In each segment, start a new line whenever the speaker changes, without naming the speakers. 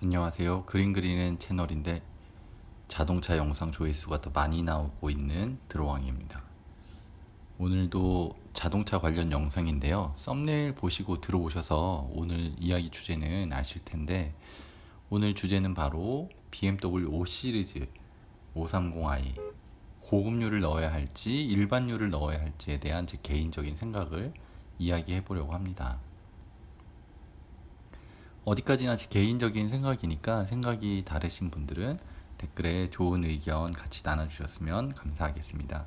안녕하세요. 그림 그리는 채널인데 자동차 영상 조회수가 더 많이 나오고 있는 드로왕입니다. 오늘도 자동차 관련 영상인데요. 썸네일 보시고 들어오셔서 오늘 이야기 주제는 아실 텐데 오늘 주제는 바로 BMW 5 시리즈 530i 고급류를 넣어야 할지 일반류를 넣어야 할지에 대한 제 개인적인 생각을 이야기해 보려고 합니다. 어디까지나 제 개인적인 생각이니까 생각이 다르신 분들은 댓글에 좋은 의견 같이 나눠주셨으면 감사하겠습니다.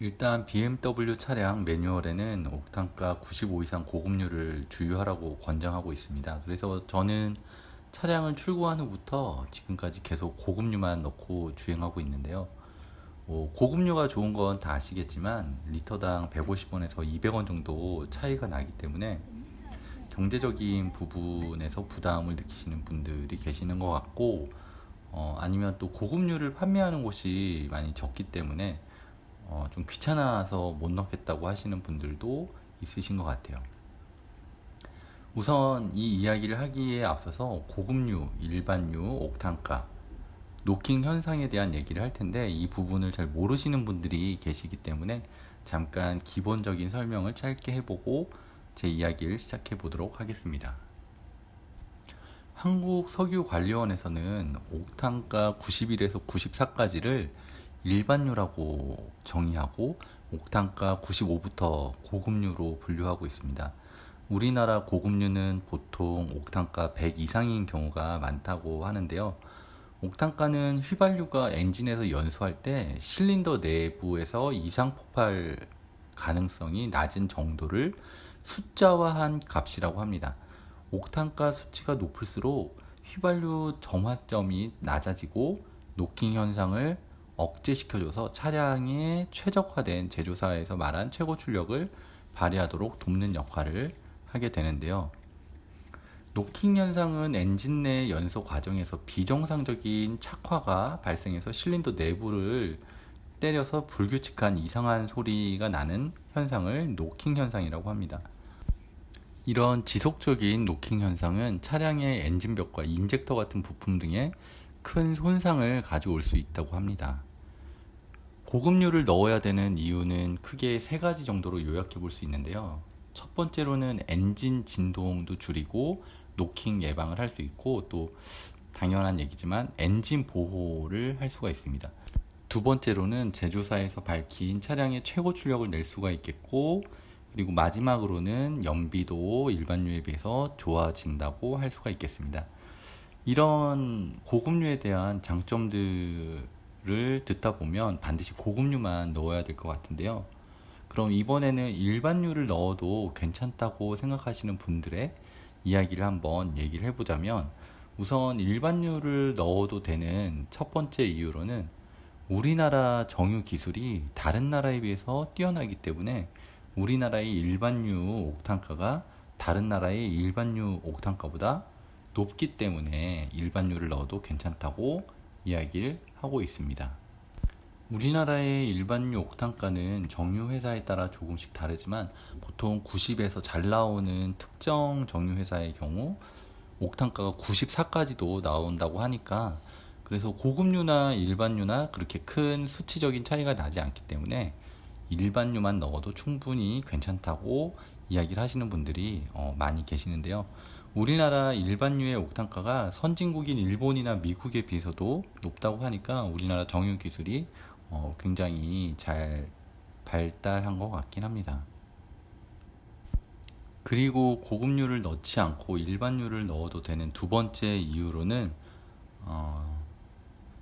일단 BMW 차량 매뉴얼에는 옥탄가 95 이상 고급류를 주유하라고 권장하고 있습니다. 그래서 저는 차량을 출고한 후부터 지금까지 계속 고급류만 넣고 주행하고 있는데요. 뭐 고급류가 좋은 건 다 아시겠지만 리터당 150원에서 200원 정도 차이가 나기 때문에 경제적인 부분에서 부담을 느끼시는 분들이 계시는 것 같고 어, 아니면 또 고급류를 판매하는 곳이 많이 적기 때문에 어, 좀 귀찮아서 못 넣겠다고 하시는 분들도 있으신 것 같아요. 우선 이 이야기를 하기에 앞서서 고급류, 일반류, 옥탄가, 노킹 현상에 대한 얘기를 할 텐데 이 부분을 잘 모르시는 분들이 계시기 때문에 잠깐 기본적인 설명을 짧게 해보고 제 이야기를 시작해 보도록 하겠습니다. 한국 석유관리원에서는 옥탄가 91에서 94까지를 일반류라고 정의하고 옥탄가 95부터 고급류로 분류하고 있습니다. 우리나라 고급류는 보통 옥탄가 100 이상인 경우가 많다고 하는데요. 옥탄가는 휘발유가 엔진에서 연소할 때 실린더 내부에서 이상 폭발 가능성이 낮은 정도를 숫자화한 값이라고 합니다. 옥탄가 수치가 높을수록 휘발유 점화점이 낮아지고 노킹 현상을 억제시켜줘서 차량의 최적화된 제조사에서 말한 최고 출력을 발휘하도록 돕는 역할을 하게 되는데요. 노킹 현상은 엔진 내 연소 과정에서 비정상적인 착화가 발생해서 실린더 내부를 때려서 불규칙한 이상한 소리가 나는 현상을 노킹 현상이라고 합니다. 이런 지속적인 노킹 현상은 차량의 엔진벽과 인젝터 같은 부품 등에 큰 손상을 가져올 수 있다고 합니다. 고급류를 넣어야 되는 이유는 크게 세 가지 정도로 요약해 볼 수 있는데요. 첫 번째로는 엔진 진동도 줄이고 노킹 예방을 할 수 있고 또 당연한 얘기지만 엔진 보호를 할 수가 있습니다. 두 번째로는 제조사에서 밝힌 차량의 최고 출력을 낼 수가 있겠고 그리고 마지막으로는 연비도 일반류에 비해서 좋아진다고 할 수가 있겠습니다. 이런 고급류에 대한 장점들을 듣다 보면 반드시 고급류만 넣어야 될 것 같은데요. 그럼 이번에는 일반류를 넣어도 괜찮다고 생각하시는 분들의 이야기를 한번 얘기를 해보자면 우선 일반류를 넣어도 되는 첫 번째 이유로는 우리나라 정유 기술이 다른 나라에 비해서 뛰어나기 때문에 우리나라의 일반유 옥탄가가 다른 나라의 일반유 옥탄가보다 높기 때문에 일반유를 넣어도 괜찮다고 이야기를 하고 있습니다. 우리나라의 일반유 옥탄가는 정유 회사에 따라 조금씩 다르지만 보통 90에서 잘 나오는 특정 정유 회사의 경우 옥탄가가 94까지도 나온다고 하니까 그래서 고급류나 일반유나 그렇게 큰 수치적인 차이가 나지 않기 때문에 일반유만 넣어도 충분히 괜찮다고 이야기를 하시는 분들이 어, 많이 계시는데요. 우리나라 일반유의 옥탄가가 선진국인 일본이나 미국에 비해서도 높다고 하니까 우리나라 정유 기술이 어, 굉장히 잘 발달한 것 같긴 합니다. 그리고 고급류를 넣지 않고 일반유를 넣어도 되는 두 번째 이유로는 어,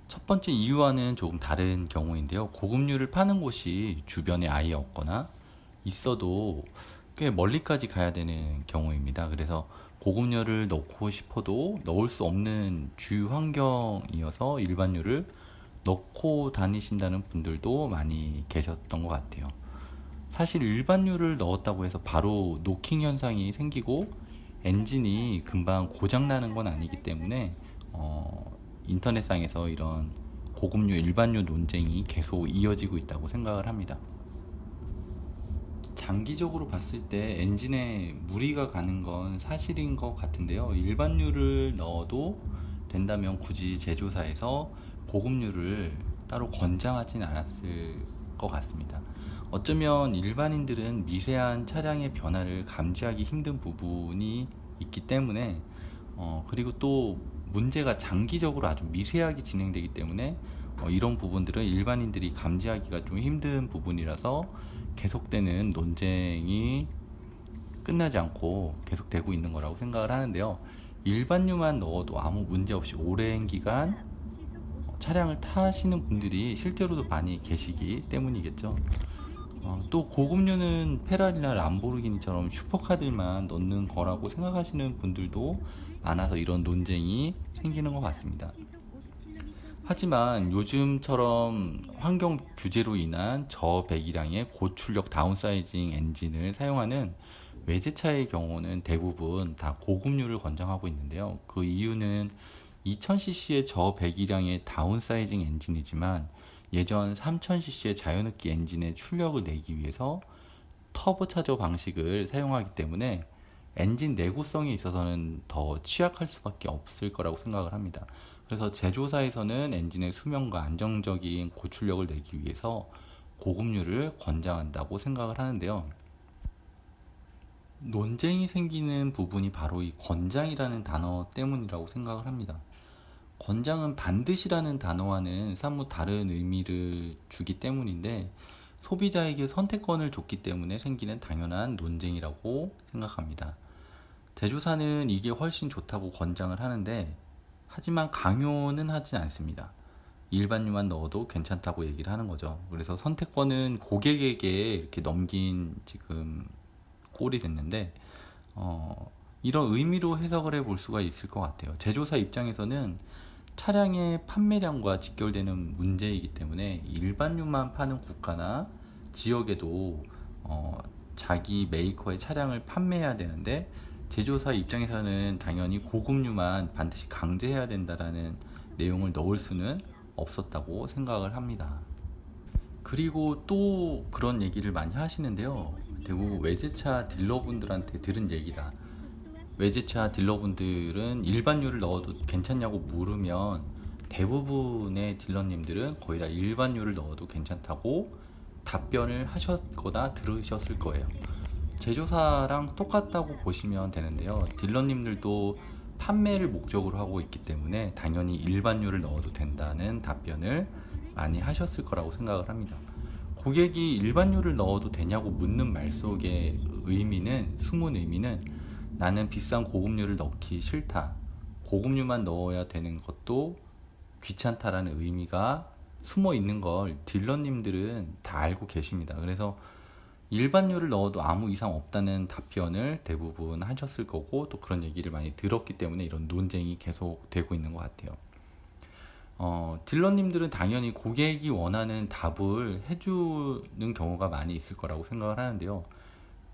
첫 번째 이유와는 조금 다른 경우인데요. 고급류를 파는 곳이 주변에 아예 없거나 있어도 꽤 멀리까지 가야 되는 경우입니다. 그래서 고급류를 넣고 싶어도 넣을 수 없는 주유 환경이어서 일반유를 넣고 다니신다는 분들도 많이 계셨던 것 같아요. 사실 일반유를 넣었다고 해서 바로 노킹 현상이 생기고 엔진이 금방 고장 나는 건 아니기 때문에 어, 인터넷상에서 이런 고급류, 일반유 논쟁이 계속 이어지고 있다고 생각을 합니다. 장기적으로 봤을 때 엔진에 무리가 가는 건 사실인 것 같은데요. 일반유를 넣어도 된다면 굳이 제조사에서 고급유를 따로 권장하진 않았을 것 같습니다. 어쩌면 일반인들은 미세한 차량의 변화를 감지하기 힘든 부분이 있기 때문에 어, 그리고 또 문제가 장기적으로 아주 미세하게 진행되기 때문에 어, 이런 부분들은 일반인들이 감지하기가 좀 힘든 부분이라서 계속되는 논쟁이 끝나지 않고 계속되고 있는 거라고 생각을 하는데요. 일반유만 넣어도 아무 문제 없이 오랜 기간 어, 차량을 타시는 분들이 실제로도 많이 계시기 때문이겠죠. 어, 또 고급류는 페라리나 람보르기니처럼 슈퍼카들만 넣는 거라고 생각하시는 분들도 많아서 이런 논쟁이 생기는 것 같습니다. 하지만 요즘처럼 환경 규제로 인한 저배기량의 고출력 다운사이징 엔진을 사용하는 외제차의 경우는 대부분 다 고급류를 권장하고 있는데요. 그 이유는 2000cc의 저배기량의 다운사이징 엔진이지만 예전 3000cc의 자연흡기 엔진의 출력을 내기 위해서 터보차저 방식을 사용하기 때문에 엔진 내구성에 있어서는 더 취약할 수밖에 없을 거라고 생각을 합니다. 그래서 제조사에서는 엔진의 수명과 안정적인 고출력을 내기 위해서 고급류를 권장한다고 생각을 하는데요. 논쟁이 생기는 부분이 바로 이 권장이라는 단어 때문이라고 생각을 합니다. 권장은 반드시라는 단어와는 사뭇 다른 의미를 주기 때문인데 소비자에게 선택권을 줬기 때문에 생기는 당연한 논쟁이라고 생각합니다. 제조사는 이게 훨씬 좋다고 권장을 하는데 하지만 강요는 하지 않습니다. 일반유만 넣어도 괜찮다고 얘기를 하는 거죠. 그래서 선택권은 고객에게 이렇게 넘긴 지금 꼴이 됐는데 어, 이런 의미로 해석을 해 볼 수가 있을 것 같아요. 제조사 입장에서는 차량의 판매량과 직결되는 문제이기 때문에 일반유만 파는 국가나 지역에도 어, 자기 메이커의 차량을 판매해야 되는데 제조사 입장에서는 당연히 고급류만 반드시 강제해야 된다라는 내용을 넣을 수는 없었다고 생각을 합니다. 그리고 또 그런 얘기를 많이 하시는데요. 대부분 외제차 딜러분들한테 들은 얘기다. 외제차 딜러분들은 일반유를 넣어도 괜찮냐고 물으면 대부분의 딜러님들은 거의 다 일반유를 넣어도 괜찮다고 답변을 하셨거나 들으셨을 거예요. 제조사랑 똑같다고 보시면 되는데요. 딜러님들도 판매를 목적으로 하고 있기 때문에 당연히 일반유를 넣어도 된다는 답변을 많이 하셨을 거라고 생각을 합니다. 고객이 일반유를 넣어도 되냐고 묻는 말 속의 의미는 숨은 의미는 나는 비싼 고급유를 넣기 싫다. 고급유만 넣어야 되는 것도 귀찮다라는 의미가 숨어 있는 걸 딜러님들은 다 알고 계십니다. 그래서 일반유를 넣어도 아무 이상 없다는 답변을 대부분 하셨을 거고 또 그런 얘기를 많이 들었기 때문에 이런 논쟁이 계속 되고 있는 것 같아요. 어, 딜러님들은 당연히 고객이 원하는 답을 해주는 경우가 많이 있을 거라고 생각을 하는데요.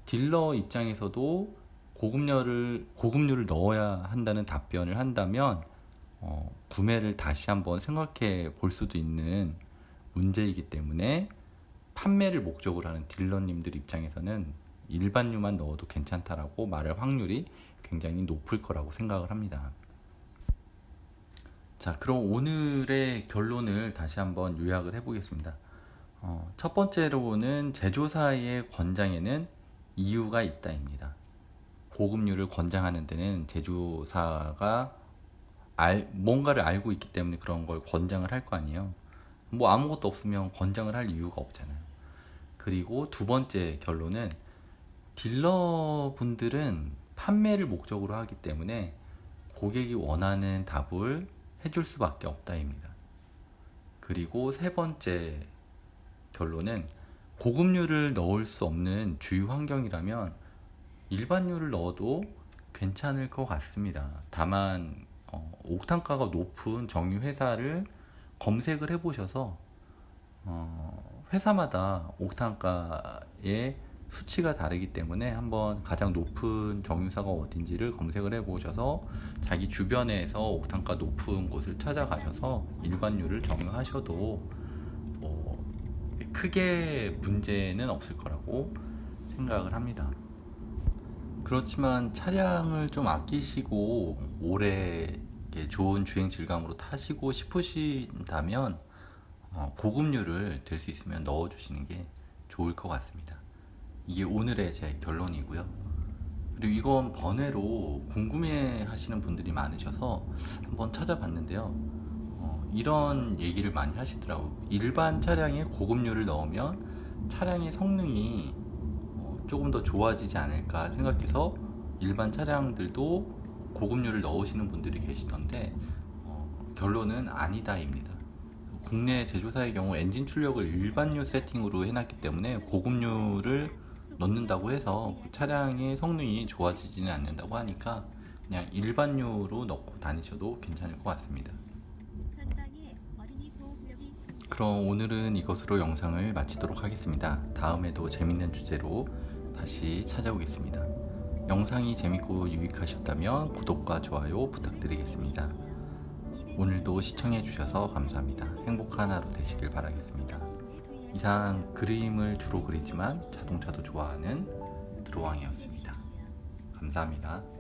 딜러 입장에서도 고급료를 고급류를 넣어야 한다는 답변을 한다면 어, 구매를 다시 한번 생각해 볼 수도 있는 문제이기 때문에 판매를 목적으로 하는 딜러님들 입장에서는 일반유만 넣어도 괜찮다라고 말할 확률이 굉장히 높을 거라고 생각을 합니다. 자, 그럼 오늘의 결론을 다시 한번 요약을 해보겠습니다. 어, 첫 번째로는 제조사의 권장에는 이유가 있다입니다. 고급류를 권장하는 데는 제조사가 알, 뭔가를 알고 있기 때문에 그런 걸 권장을 할 거 아니에요. 뭐 아무것도 없으면 권장을 할 이유가 없잖아요. 그리고 두 번째 결론은 딜러 분들은 판매를 목적으로 하기 때문에 고객이 원하는 답을 해줄 수밖에 없다입니다. 그리고 세 번째 결론은 고급류를 넣을 수 없는 주유 환경이라면 일반유를 넣어도 괜찮을 것 같습니다. 다만 어, 옥탄가가 높은 정유 회사를 검색을 해보셔서 어, 회사마다 옥탄가의 수치가 다르기 때문에 한번 가장 높은 정유사가 어딘지를 검색을 해보셔서 자기 주변에서 옥탄가 높은 곳을 찾아가셔서 일반유를 정유하셔도 뭐 크게 문제는 없을 거라고 생각을 합니다. 그렇지만 차량을 좀 아끼시고 오래 좋은 주행 질감으로 타시고 싶으신다면 어, 고급류를 될 수 있으면 넣어 주시는 게 좋을 것 같습니다. 이게 오늘의 제 결론이고요. 그리고 이건 번외로 궁금해 하시는 분들이 많으셔서 한번 찾아봤는데요. 어, 이런 얘기를 많이 하시더라고요. 일반 차량에 고급류를 넣으면 차량의 성능이 어, 조금 더 좋아지지 않을까 생각해서 일반 차량들도 고급류를 넣으시는 분들이 계시던데 어, 결론은 아니다입니다. 국내 제조사의 경우 엔진 출력을 일반류 세팅으로 해놨기 때문에 고급류를 넣는다고 해서 그 차량의 성능이 좋아지지는 않는다고 하니까 그냥 일반류로 넣고 다니셔도 괜찮을 것
같습니다.
그럼 오늘은 이것으로 영상을 마치도록 하겠습니다. 다음에도 재밌는 주제로 다시 찾아오겠습니다. 영상이 재밌고 유익하셨다면 구독과 좋아요 부탁드리겠습니다. 오늘도 시청해주셔서 감사합니다. 행복한 하루 되시길 바라겠습니다. 이상 그림을 주로 그리지만 자동차도 좋아하는 드로왕이었습니다. 감사합니다.